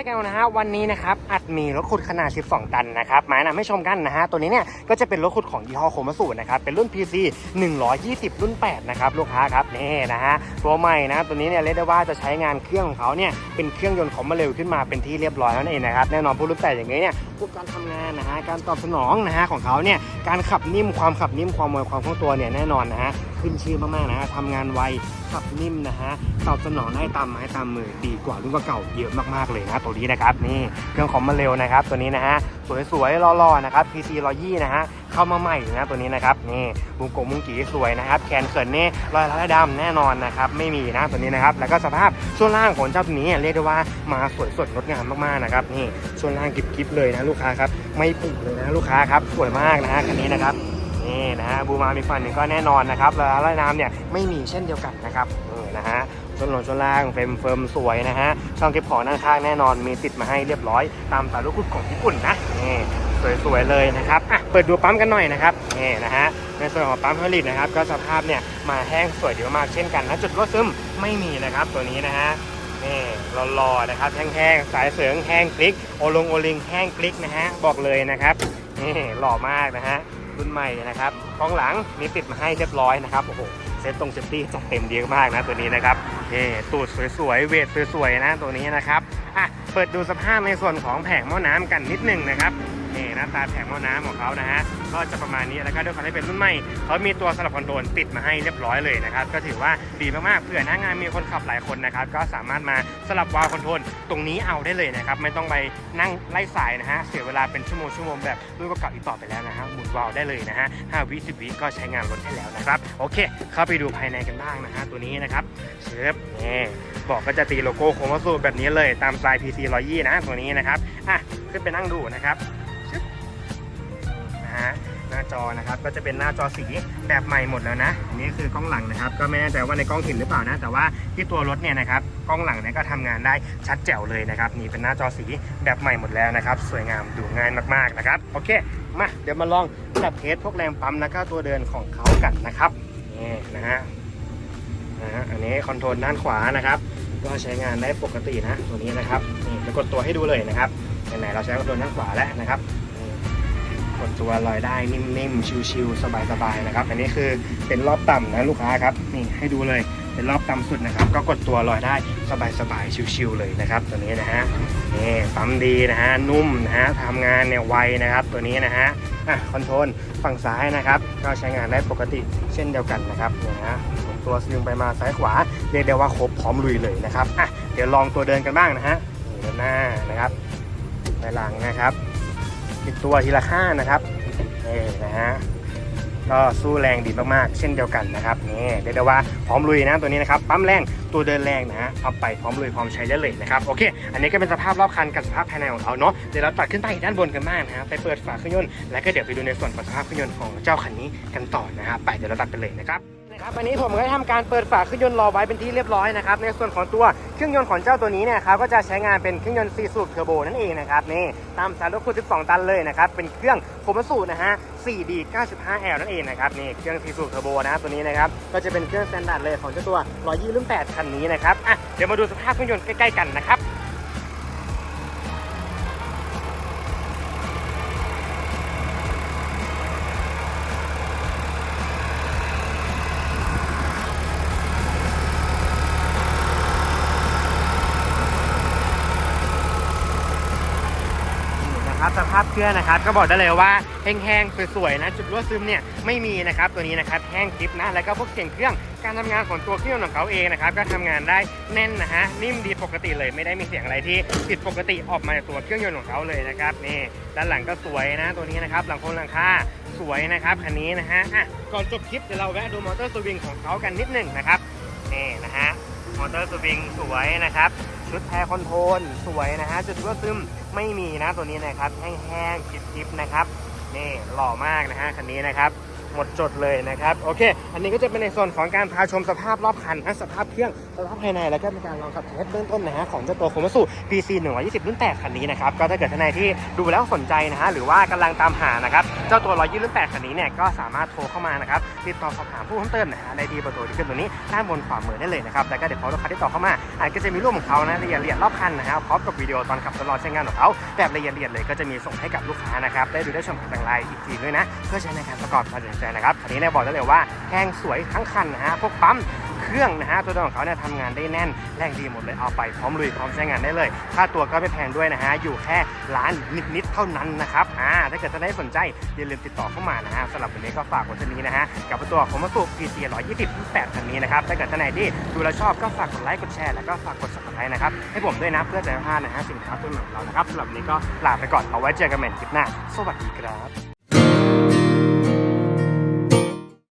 จอกันนะฮะวันนี้นะครับอัดมีรถขุดขนาด 12 ตันนะครับหมายนำให้ชมกันนะฮะตัวนี้เนี่ยก็จะเป็นรถขุดของยี่ห้อโคมาสูนะครับเป็นรุ่น PC 120 รุ่น 8 นะครับลูกค้าครับนี่นะฮะตัวใหม่นะตัวนี้เนี่ยเรียกได้ว่าจะใช้งานเครื่องของเขาเนี่ยเป็นเครื่องยนต์ของมาเร็วขึ้นมาเป็นที่เรียบร้อยแล้วนั่นเองนะครับแน่นอนผู้รุ่นแปดอย่างนี้เนี่ยพวกการทำงานนะฮะการตอบสนองนะฮะของเขาเนี่ยการขับนิ่มความขับนิ่มความไวความคล่องตัวเนี่ยแน่นอนนะฮะ ขึ้นชื่อมากๆนะฮะทำงานไวขับนิ่มนะฮะตอบสนองได้ตามไม้ตามมือดีกว่ารุ่นเก่าเยอะมากๆเลยนะตัวนี้นะครับนี่เครื่องของมาเร็วนะครับ ตัวนี้นะฮะสวยๆล่อๆนะครับ PC 120นะฮะเข้ามาใหม่เลยนะตัวนี้นะครับนี่บุงกงมุงกีสวยนะครับแคนเขินนี่รอยร้ายดำแน่นอนนะครับไม่มีนะตัวนี้นะครับแล้วก็สภาพช่วงล่างของเจ้าตัวนี้เรียกได้ว่ามาสวยสดงดงามมากๆนะครับนี่ช่วงล่างกริบเลยนะลูกค้าครับไม่ปุเลยนะลูกค้าครับสวยมากนะฮะคันนี้นะครับ นะฮะบูมามีฟันหนึ่งก็แน่นอนนะครับแล้วรอยน้ำเนี่ยไม่มีเช่นเดียวกันนะครับนี่นะฮะช่วงลงช่วงล่างเฟรมเฟิร์มสวยนะฮะช่องเก็บของด้านข้างแน่นอนมีติดมาให้เรียบร้อย ตามสายลูกคุดของญี่ปุ่นนะนี่สวยๆเลยนะครับอะเปิดดูปั๊มกันหน่อยนะครับนี่นะฮะในส่วนของปั๊มผลิตนะครับ ก็สภาพเนี่ยมาแห้งสวยดีมากเช่นกันนะจุดรั่วซึมไม่มีนะครับตัวนี้นะฮะนี่รอๆนะครับแห้งๆสายเสริงแห้งคลิกโอลงโอลิงแห้งคลิกนะฮะบอกเลยนะครับนี่หล่อมากนะฮะ รุ่นใหม่นะครับกล้องหลังมีติดมาให้เรียบร้อยนะครับโอ้โหเซตตรงเซฟตี้จัดเต็มดีมากนะตัวนี้นะครับเอ่ตูดสวยๆเวทสวยๆนะตัวนี้นะครับอะเปิดดูสภาพในส่วนของแผงหม้อน้ำกันนิดหนึงนะครับ นี่หน้าตาแผงหม้อน้ำของเขานะฮะก็จะประมาณนี้แล้วก็ด้วยความที่เป็นรุ่นใหม่เขามีตัวสลับคอนโทรลติดมาให้เรียบร้อยเลยนะครับก็ถือว่าดีมากๆเผื่อหน้างานมีคนขับหลายคนนะครับก็สามารถมาสลับวาล์วคอนโทรลตรงนี้เอาได้เลยนะครับไม่ต้องไปนั่งไล่สายนะฮะเสียเวลาเป็นชั่วโมงชั่วโมงแบบรุ่นเก่าอีกต่อไปแล้วนะฮะหมุนวาล์วได้เลยนะฮะ5วิ10วิก็ใช้งานรถได้แล้วนะครับโอเค เข้าไปดูภายในกันบ้างนะฮะตัวนี้นะครับเชฟนี่บอกก็จะตีโลโก้โคมาสูแบบนี้เลยตามสไตล์ PC 120นะตัวนี้นะครับอะขึ้นไปนั่งดูนะครับ นะฮะหน้าจอนะครับก็จะเป็นหน้าจอสีแบบใหม่หมดแล้วนะอันนี้คือกล้องหลังนะครับ ก็ไม่แน่ใจว่าในกล้องเห็นหรือเปล่านะ แต่ว่าที่ตัวรถเนี่ยนะครับกล้องหลังเนี่ยก็ทำงานได้ชัดแจ๋วเลยนะครับนี่เป็นหน้าจอสีแบบใหม่หมดแล้วนะครับ สวยงามดูง่ายมากๆนะครับโอเคมาเดี๋ยวมาลองจับเทสพวกแรงปั๊มแล้วก็ตัวเดินของเขากันนะครับนี่นะฮะนะฮะอันนี้คอนโทรลด้านขวานะครับ ก็ใช้งานได้ปกตินะตัวนี้นะครับนี่จะกดตัวให้ดูเลยนะครับไหนๆเราใช้คอนโทรลด้านขวาแล้วนะครับ นี่กดตัวลอยได้นิ่มๆ ชิวๆ สบายๆ นะครับ อันนี้คือเป็นรอบต่ำนะลูกค้าครับ นี่ให้ดูเลย เป็นรอบต่ำสุดนะครับ ก็กดตัวลอยได้สบายๆ ชิวๆ เลยนะครับตัวนี้นะฮะ นี่ปั๊มดีนะฮะ นุ่มนะฮะทำงานเนี่ยไวนะครับ ตัวนี้นะฮะ อะคอนโทรลฝั่งซ้ายนะครับ ก็ใช้งานได้ปกติเช่นเดียวกันนะครับเนี่ยนะตัวสวิงไปมาซ้ายขวา เรียกได้ว่าครบพร้อมลุยเลยนะครับ อะ เดี๋ยวลองตัวเดินกันบ้างนะฮะนี่ด้านหน้านะครับไปหลังนะครับ ติดตัวทีละข้างนะครับนี่นะฮะก็สู้แรงดีมากๆ เช่นเดียวกันนะครับนี่เรียกได้ว่าพร้อมลุยนะตัวนี้นะครับปั๊มแรงตัวเดินแรงนะฮะเอาไปพร้อมลุยพร้อมใช้ได้เลยนะครับโอเค อันนี้ก็เป็นสภาพรอบคันกับสภาพภายในของเขาเนาะเดี๋ยวเราตัดขึ้นไปด้านบนกันบ้างนะฮะไปเปิดฝาเครื่องยนต์แล้วก็เดี๋ยวไปดูในส่วนของสภาพเครื่องยนต์ของเจ้าคันนี้กันต่อนะครับไปเดี๋ยวเราตัดไปเลยนะครับ นะครับอันนี้ผมก็ได้ทำการเปิดฝาเครื่องยนต์รอไว้เป็นที่เรียบร้อยนะครับในส่วนของตัวเครื่องยนต์ของเจ้าตัวนี้เนี่ยครับก็จะใช้งานเป็นเครื่องยนต์4สูบเทอร์โบนั่นเองนะครับนี่ตามสายรถคูณ12 ตันเลยนะครับเป็นเครื่องโคมสูตรนะฮะ 4D 95L นั่นเองนะครับนี่เครื่อง4สูบเทอร์โบนะตัวนี้นะครับก็จะเป็นเครื่องสแตนดาร์ดเลยของเจ้าตัว128คันนี้นะครับอะเดี๋ยวมาดูสภาพเครื่องยนต์ใกล้ๆกันนะครับ นะครับสภาพเครื่องนะครับ ก็บอกได้เลยว่าแห้งๆสวยๆนะจุดรั่วซึมเนี่ยไม่มีนะครับตัวนี้นะครับแห้งกริบนะแล้วก็พวกเสียงเครื่องการทำงานของตัวเครื่องของเขาเองนะครับก็ทำงานได้แน่นนะฮะนิ่มดีปกติเลยไม่ได้มีเสียงอะไรที่ผิดปกติออกมาจากตัวเครื่องยนต์ของเขาเลยนะครับนี่ด้านหลังก็สวยนะตัวนี้นะครับหลังโค้งหลังคาสวยนะครับคันนี้นะฮะอะก่อนจบคลิปเดี๋ยวเราแวะดูมอเตอร์สวิงของเขากันนิดหนึ่งนะครับนี่นะฮะมอเตอร์สวิงสวยนะครับ ชุดแพรคอนโทรลสวยนะฮะจุดรั่วซึมไม่มีนะตัวนี้นะครับแห้งๆจิบๆนะครับนี่หล่อมากนะฮะคันนี้นะครับ หมดจดเลยนะครับโอเค อันนี้ก็จะเป็นในส่วนของการพาชมสภาพรอบคันทั้งสภาพเครื่องสภาพภายในแล้วก็เป็นการลองขับเทสเบื้องต้นนะฮะของเจ้าตัวโคมัสุ PC 120 รุ่น 8 คันนี้นะครับก็ถ้าเกิดท่านใดที่ดูแล้วสนใจนะฮะหรือว่ากำลังตามหานะครับเจ้าตัว 120 รุ่น 8 คันนี้เนี่ยก็สามารถโทรเข้ามานะครับติดต่อสอบถามผู้เพิ่มเติมนะฮะได้ที่เบอร์โทรที่ขึ้นตัวนี้ด้านบนขวามือได้เลยนะครับแล้วก็เดี๋ยวพอลูกค้าที่ต่อเข้ามาอาจก็จะมีรูปของเขานะละเอียดละเอียดรอบคันนะฮะพร้อมกับวิดีโอตอนขับทดลองใช้งานของเขาแบบละเอียดละเอียดเลยก็จะมีส่งให้กับลูกค้านะครับได้ดูได้ชมทางไลน์อีกทีด้วยนะเพื่อใช้ในการประกอบการตัดสินใจนะครับอันนี้เนี่ยบอกได้เลยว่าแพงสวยทั้งคันนะฮะพวกปั๊มเครื่องนะฮะตัวของเขาเนี่ยทำงานได้แน่นแรงดีหมดเลยเอาไปพร้อมลุยพร้อมใช้งานได้เลย ค่าตัวก็ไม่แพงด้วยนะฮะอยู่แค่ล้านนิดๆเท่านั้นนะครับอ่าถ้าเกิดท่านใดสนใจอย่าลืมติดต่อเข้ามานะฮะสำหรับวันนี้ก็ฝากไว้เท่านี้นะฮะกับตัวของมาสุ PC 120 8คันนี้นะครับถ้าเกิดท่านใดที่ดูแลชอบก็ฝากกดไลค์กดแชร์แล้วก็ฝากกด subscribe นะครับให้ผมด้วยนะเพื่อจะไม่พลาดนะฮะสินค้าตัวใหม่ของเรานะครับสำหรับวันนี้ก็ลาไปก่อนเอาไว้เจอกันใหม่คลิปหน้า สวัสดีครับ